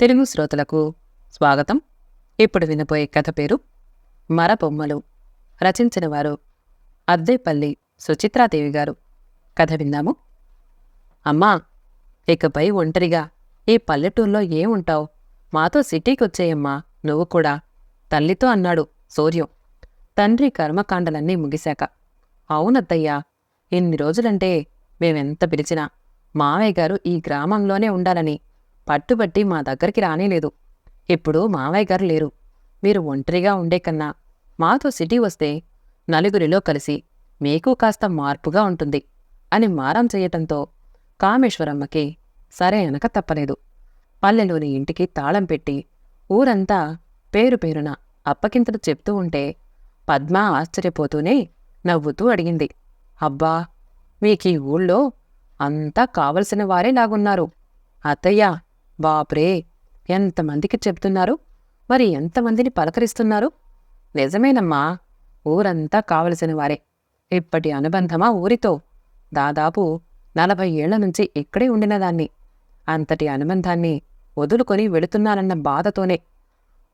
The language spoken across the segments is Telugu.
తెలుగు శ్రోతలకు స్వాగతం. ఇప్పుడు వినబోయే కథ పేరు మరబొమ్మలు. రచించిన వారు అద్దేపల్లి సుచిత్రాదేవి గారు. కథ విందాము. అమ్మా ఇకపై ఒంటరిగా ఈ పల్లెటూరులో ఏముంటావు మాతో సిటీకి వచ్చేయమ్మా నువ్వు కూడా తల్లితో అన్నాడు సూర్యం. తండ్రి కర్మకాండలన్నీ ముగిశాక. అవునద్దయ్యా ఇన్ని రోజులంటే మేమెంత పిలిచినా మావయ్య గారు ఈ గ్రామంలోనే ఉండాలని పట్టుబట్టి మా దగ్గరికి రానేలేదు. ఇప్పుడు మావయ్య గారు లేరు. మీరు ఒంటరిగా ఉండే కన్నా మాతో సిటీ వస్తే నలుగురిలో కలిసి మీకు కాస్త మార్పుగా ఉంటుంది అని మారం చేయటంతో కామేశ్వరమ్మకి సరే అనక తప్పలేదు. పల్లెలోని ఇంటికి తాళం పెట్టి ఊరంతా పేరు పేరున అప్పకింతలు చెప్తూ ఉంటే పద్మ ఆశ్చర్యపోతూనే నవ్వుతూ అడిగింది. అబ్బా మీకీ ఊళ్ళో అంతా కావలసిన వారే లాగున్నారు. అత్తయ్య బాప్రే ఎంతమందికి చెప్తున్నారు? మరి ఎంతమందిని పలకరిస్తున్నారు? నిజమేనమ్మా ఊరంతా కావలసిన వారే. ఇప్పటి అనుబంధమా ఊరితో? దాదాపు నలభై ఏళ్ళ నుంచి ఇక్కడే ఉండినదాన్ని. అంతటి అనుబంధాన్ని వదులుకొని వెళుతున్నానన్న బాధతోనే.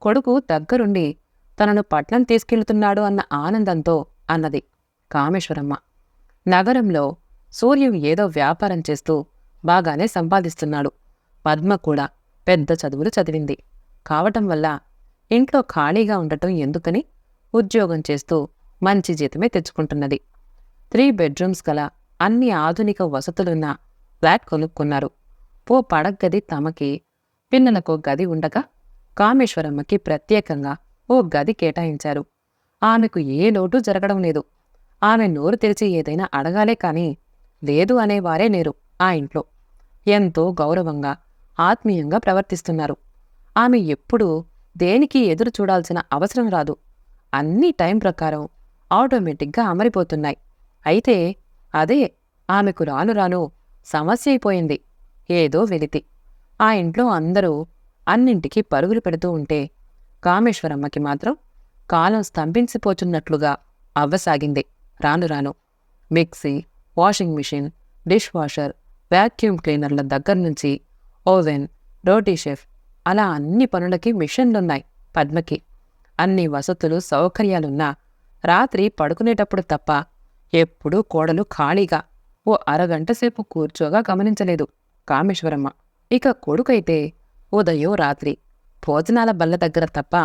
కొడుకు దగ్గరుండి తనను పట్నం తీసుకెళ్తున్నాడు అన్న ఆనందంతో అన్నది కామేశ్వరమ్మ. నగరంలో సూర్యం ఏదో వ్యాపారం చేస్తూ బాగానే సంపాదిస్తున్నాడు. పద్మ కూడా పెద్ద చదువులు చదివింది. కావటం వల్ల ఇంట్లో ఖాళీగా ఉండటం ఎందుకని ఉద్యోగం చేస్తూ మంచి జీతమే తెచ్చుకుంటున్నది. త్రీ బెడ్రూమ్స్ గల అన్ని ఆధునిక వసతులున్న ఫ్లాట్ కొనుక్కున్నారు. ఓ పడగ్గది తమకి పిల్లలకు గది ఉండగా కామేశ్వరమ్మకి ప్రత్యేకంగా ఓ గది కేటాయించారు. ఆమెకు ఏ లోటు జరగడం లేదు. ఆమె నోరు తెరిచి ఏదైనా అడగాలే కాని లేదు అనేవారే లేరు ఆ ఇంట్లో. ఎంతో గౌరవంగా ఆత్మీయంగా ప్రవర్తిస్తున్నారు. ఆమె ఎప్పుడూ దేనికి ఎదురు చూడాల్సిన అవసరం రాదు. అన్ని టైం ప్రకారం ఆటోమేటిక్గా అమరిపోతున్నాయి. అయితే అదే ఆమెకు రాను రాను సమస్య అయిపోయింది. ఏదో వెలితి. ఆ ఇంట్లో అందరూ అన్నింటికీ పరుగులు పెడుతూ ఉంటే కామేశ్వరమ్మకి మాత్రం కాలం స్తంభించిపోతున్నట్లుగా అవ్వసాగింది రాను రాను. Mixie washing machine dish washer vacuum క్లీనర్ల దగ్గర నుంచి ఓవెన్ రోటీ షెఫ్ అలా అన్ని పనులకి మిషన్లున్నాయి పద్మకి. అన్ని వసతులు సౌకర్యాలున్నా రాత్రి పడుకునేటప్పుడు తప్ప ఎప్పుడూ కోడలు ఖాళీగా ఓ అరగంట సేపు కూర్చోగా గమనించలేదు కామేశ్వరమ్మ. ఇక కొడుకైతే ఉదయం రాత్రి భోజనాల బల్ల దగ్గర తప్ప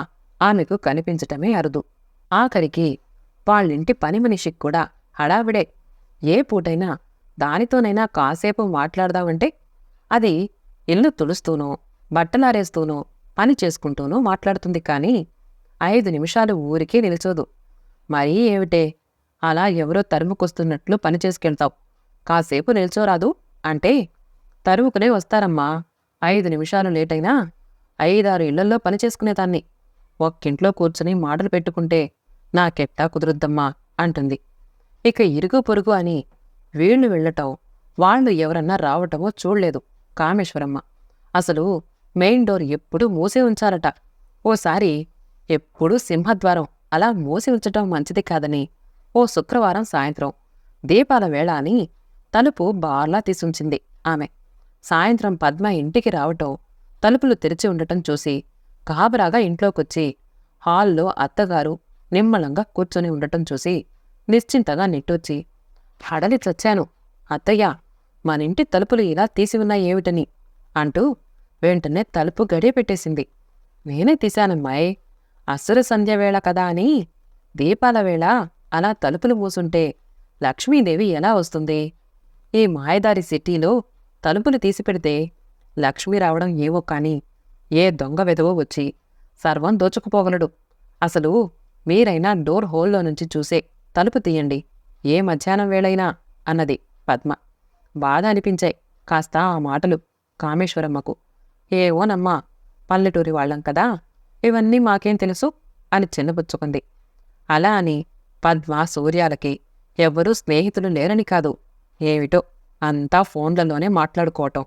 ఆమెకు కనిపించటమే అరుదు. ఆఖరికి వాళ్ళింటి పని మనిషికి కూడా హడావిడే ఏ పూటైనా దానితోనైనా కాసేపు మాట్లాడదామంటే అది ఇల్లు తుడుస్తూనో బట్టలారేస్తూనో పని చేసుకుంటూనో మాట్లాడుతుంది కానీ ఐదు నిమిషాలు ఊరికే నిల్చోదు. మరీ ఏమిటే? అలా ఎవరో తరుముకొస్తున్నట్లు పని చేసుకెళ్తావు. కాసేపు నిల్చోరాదు అంటే తరువుకునే వస్తారమ్మా. ఐదు నిమిషాలు లేటైనా ఐదారు ఇళ్ళల్లో పని చేసుకునేదాన్ని. ఒక్కింట్లో కూర్చుని మాటలు పెట్టుకుంటే నాకెట్టా కుదురుద్దమ్మా అంటుంది. ఇక ఇరుగు పొరుగు అని వీళ్ళు వెళ్ళటం వాళ్ళు ఎవరన్నా రావటమో చూడలేదు. కామేశ్వరమ్మ. అసలు మెయిన్ డోర్ ఎప్పుడూ మూసి ఉంచాలట. ఓసారి ఎప్పుడూ సింహద్వారం అలా మూసి ఉంచటం మంచిది కాదని ఓ శుక్రవారం సాయంత్రం దీపాల వేళ అని తలుపు బార్లా తీసుంచింది ఆమె. సాయంత్రం పద్మ ఇంటికి రావటం తలుపులు తెరిచి ఉండటం చూసి కాబరాగా ఇంట్లోకొచ్చి హాల్లో అత్తగారు నిమ్మలంగా కూర్చొని ఉండటం చూసి నిశ్చింతగా నిట్టూర్చి హడలి చచ్చాను అత్తయ్య మనింటి తలుపులు ఇలా తీసి ఉన్నాయేమిటని అంటూ వెంటనే తలుపు గడియ పెట్టేసింది. నేనే తీశానమ్మాయ్ అసుర సంధ్యవేళ కదా అని దీపాల వేళ అలా తలుపులు మూసుంటే లక్ష్మీదేవి ఎలా వస్తుంది? ఈ మాయదారి సిటీలో తలుపులు తీసిపెడితే లక్ష్మి రావడం ఏవో కాని ఏ దొంగ వెదవో వచ్చి సర్వం దోచుకుపోగలడు. అసలు మీరైనా డోర్ హోల్లో నుంచి చూసే తలుపు తీయండి. ఏ మధ్యాహ్నం వేళైనా అన్నది పద్మ. బాధ అనిపించాయి కాస్త ఆ మాటలు కామేశ్వరమ్మకు. ఏవోనమ్మా పల్లెటూరి వాళ్ళం కదా ఇవన్నీ మాకేం తెలుసు? అని చిన్నపుచ్చుకుంది అలా అని పద్మ సూర్యాలకి ఎవ్వరూ స్నేహితులు లేరని కాదు. ఏమిటో అంతా ఫోన్లలోనే మాట్లాడుకోవటం.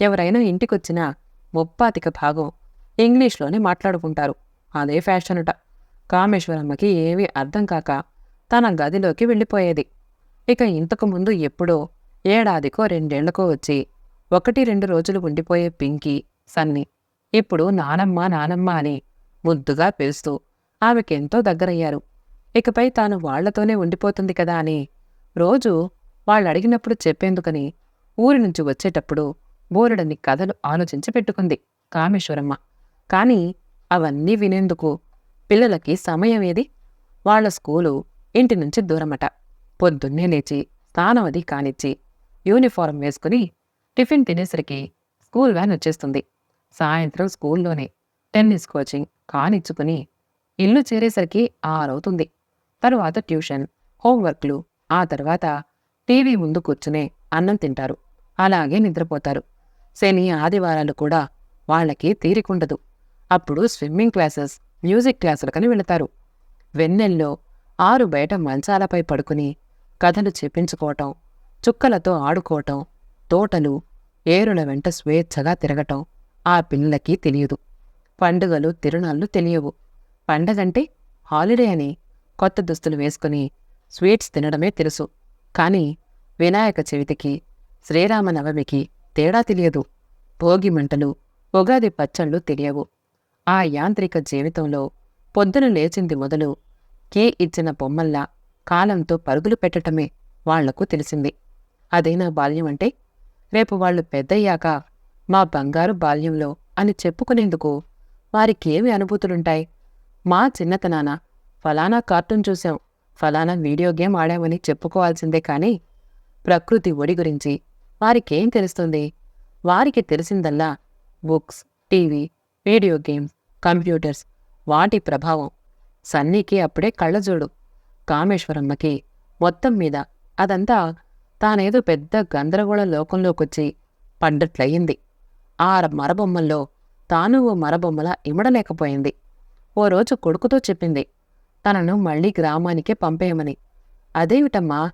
ఎవరైనా ఇంటికొచ్చినా ముప్పాతిక భాగం ఇంగ్లీష్లోనే మాట్లాడుకుంటారు. అదే ఫ్యాషనుట. కామేశ్వరమ్మకి ఏమీ అర్థం కాక తన గదిలోకి వెళ్ళిపోయేది. ఇక ఇంతకు ముందు ఎప్పుడో ఏడాదికో రెండేళ్ళకో వచ్చి ఒకటి రెండు రోజులు ఉండిపోయే పింకీ సన్ని. ఇప్పుడు నానమ్మ నానమ్మ అని ముద్దుగా పిలుస్తూ ఆమెకెంతో దగ్గరయ్యారు. ఇకపై తాను వాళ్ళతోనే ఉండిపోతుంది కదా అని రోజు వాళ్ళడిగినప్పుడు చెప్పేందుకని ఊరి నుంచి వచ్చేటప్పుడు బోరెడని కథలు ఆలోచించి పెట్టుకుంది కామేశ్వరమ్మ. కాని అవన్నీ వినేందుకు పిల్లలకి సమయం ఏది వాళ్ళ స్కూలు ఇంటి నుంచి దూరమట. పొద్దున్నే లేచి స్నానం అది కానిచ్చి యూనిఫారం వేసుకుని టిఫిన్ తినేసరికి స్కూల్ వ్యాన్ వచ్చేస్తుంది. సాయంత్రం స్కూల్లోనే టెన్నిస్ కోచింగ్ కానిచ్చుకుని ఇల్లు చేరేసరికి ఆరవుతుంది. తరువాత ట్యూషన్ హోంవర్క్లు ఆ తర్వాత టీవీ ముందు కూర్చునే అన్నం తింటారు. అలాగే నిద్రపోతారు. శని ఆదివారాలు కూడా వాళ్ళకి తీరికుండదు. అప్పుడు స్విమ్మింగ్ క్లాసెస్ మ్యూజిక్ క్లాసులకని వెళతారు. వెన్నెల్లో ఆరు బయట మంచాలపై పడుకుని కథలు చెప్పించుకోవటం చుక్కలతో ఆడుకోవటం తోటలు ఏరుల వెంట స్వేచ్ఛగా తిరగటం ఆ పిల్లలకి తెలియదు. పండుగలు తిరునాళ్ళు తెలియవు. పండగంటే హాలిడే అని కొత్త దుస్తులు వేసుకుని స్వీట్స్ తినడమే తెలుసు. కానీ వినాయక చవితికి శ్రీరామనవమికి తేడా తెలియదు. భోగి మంటలు ఉగాది పచ్చళ్ళు తెలియవు. ఆ యాంత్రిక జీవితంలో పొద్దున లేచింది మొదలు కీ ఇచ్చిన బొమ్మల్లా కాలంతో పరుగులు పెట్టటమే వాళ్ళకు తెలిసింది. అదైనా బాల్యం అంటే? రేపు వాళ్ళు పెద్దయ్యాక మా బంగారు బాల్యంలో అని చెప్పుకునేందుకు వారికేమి అనుభూతులుంటాయి? మా చిన్నతనాన ఫలానా కార్టూన్ చూశాం ఫలానా వీడియో గేమ్ ఆడామని చెప్పుకోవాల్సిందే కానీ ప్రకృతి ఒడి గురించి వారికేం తెలుస్తుంది? వారికి తెలిసిందల్లా books TV video games computers వాటి ప్రభావం సన్నీకి అప్పుడే కళ్ళజోడు. కామేశ్వరమ్మకి మొత్తం మీద అదంతా తానేదో పెద్ద గందరగోళ లోకంలోకొచ్చి పడ్డట్లయింది ఆ మరబొమ్మల్లో తాను ఓ మరబొమ్మలా ఇమడలేకపోయింది. ఓ రోజు కొడుకుతో చెప్పింది తనను మళ్ళీ గ్రామానికే పంపేయమని. అదేమిటమ్మా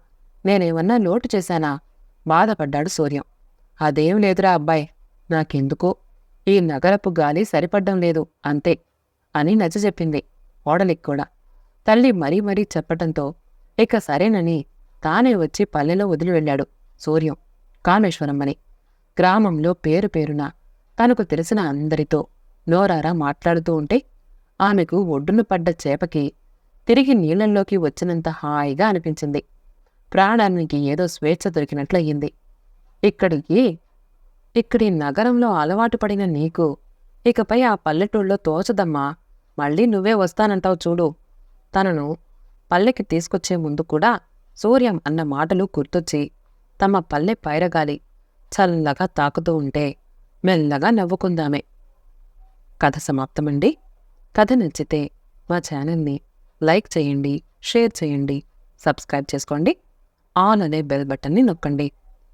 నేనేమన్నా లోటు చేశానా? బాధపడ్డాడు సూర్యం. అదేం లేదురా అబ్బాయి నాకెందుకో? ఈ నగరపు గాలి సరిపడ్డం లేదు అంతే అని నచ్చజెప్పింది ఓడలికి కూడా తల్లి మరీ మరీ చెప్పటంతో ఇక సరేనని తానే వచ్చి పల్లెలో వదిలి వెళ్ళాడు సూర్యం. కామేశ్వరమ్మని గ్రామంలో పేరు పేరున తనకు తెలిసిన అందరితో నోరారా మాట్లాడుతూ ఉంటే ఆమెకు ఒడ్డున పడ్డ చేపకి తిరిగి నీళ్ళలోకి వచ్చినంత హాయిగా అనిపించింది. ప్రాణానికి ఏదో స్వేచ్ఛ దొరికినట్లయింది. ఇక్కడికి ఇక్కడి నగరంలో అలవాటు పడిన నీకు ఇకపై ఆ పల్లెటూళ్ళలో తోచదమ్మా. మళ్ళీ నువ్వే వస్తానంటావు చూడు. తనను పల్లెకి తీసుకొచ్చే ముందు కూడా సూర్యం అన్న మాటలు గుర్తొచ్చి తమ పల్లె పైరగాలి చల్లగా తాకుతూ ఉంటే మెల్లగా నవ్వుకుందామే. కథ సమాప్తమండి. కథ నచ్చితే మా ఛానల్ని లైక్ చేయండి షేర్ చేయండి సబ్స్క్రైబ్ చేసుకోండి. ఆల్ అనే బెల్ బటన్ని నొక్కండి.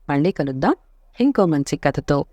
మళ్ళీ కలుద్దాం. ఇంకో మంచి కథతో.